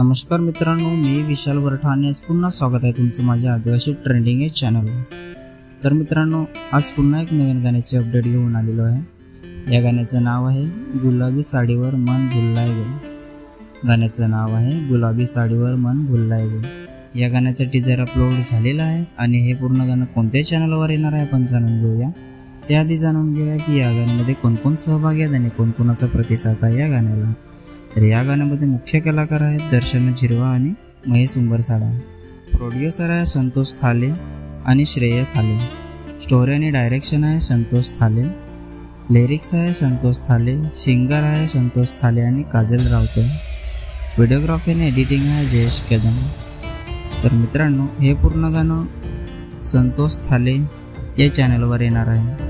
नमस्कार मित्रांनो मी विशाल वरठाणे आणि आज पुन्हा स्वागत आहे तुमचं माझ्या आदिवासी ट्रेंडिंग या चॅनलवर तर मित्रांनो आज पुन्हा एक नवीन गाण्याचे अपडेट घेऊन आलेलो आहे. या गाण्याचं नाव आहे गुलाबी साडीवर मन भुललाय गे. गाण्याचं नाव आहे गुलाबी साडीवर मन भुललाय गे. या गाण्याचा टीजर अपलोड झालेला आहे आणि हे पूर्ण गाणं कोणत्या चॅनलवर येणार आहे आपण जाणून घेऊया. त्याआधी जाणून घेऊया की या गाण्यामध्ये कोणकोण सहभागी आहेत आणि कोणकोणाचा प्रतिसाद आहे या गाण्याला. तर या गाण्यामध्ये मुख्य कलाकार आहेत दर्शन झिरवा आणि महेश उंबरसाडा. प्रोड्युसर आहे संतोष थाले आणि श्रेय थाले. स्टोरी आणि डायरेक्शन आहे संतोष थाले. लिरिक्स आहे संतोष थाले. सिंगर आहे संतोष थाले आणि काजल रावते. व्हिडिओग्राफी आणि एडिटिंग आहे जयेश कदम. तर मित्रांनो हे पूर्ण गाणं संतोष थाले या चॅनलवर येणार आहे.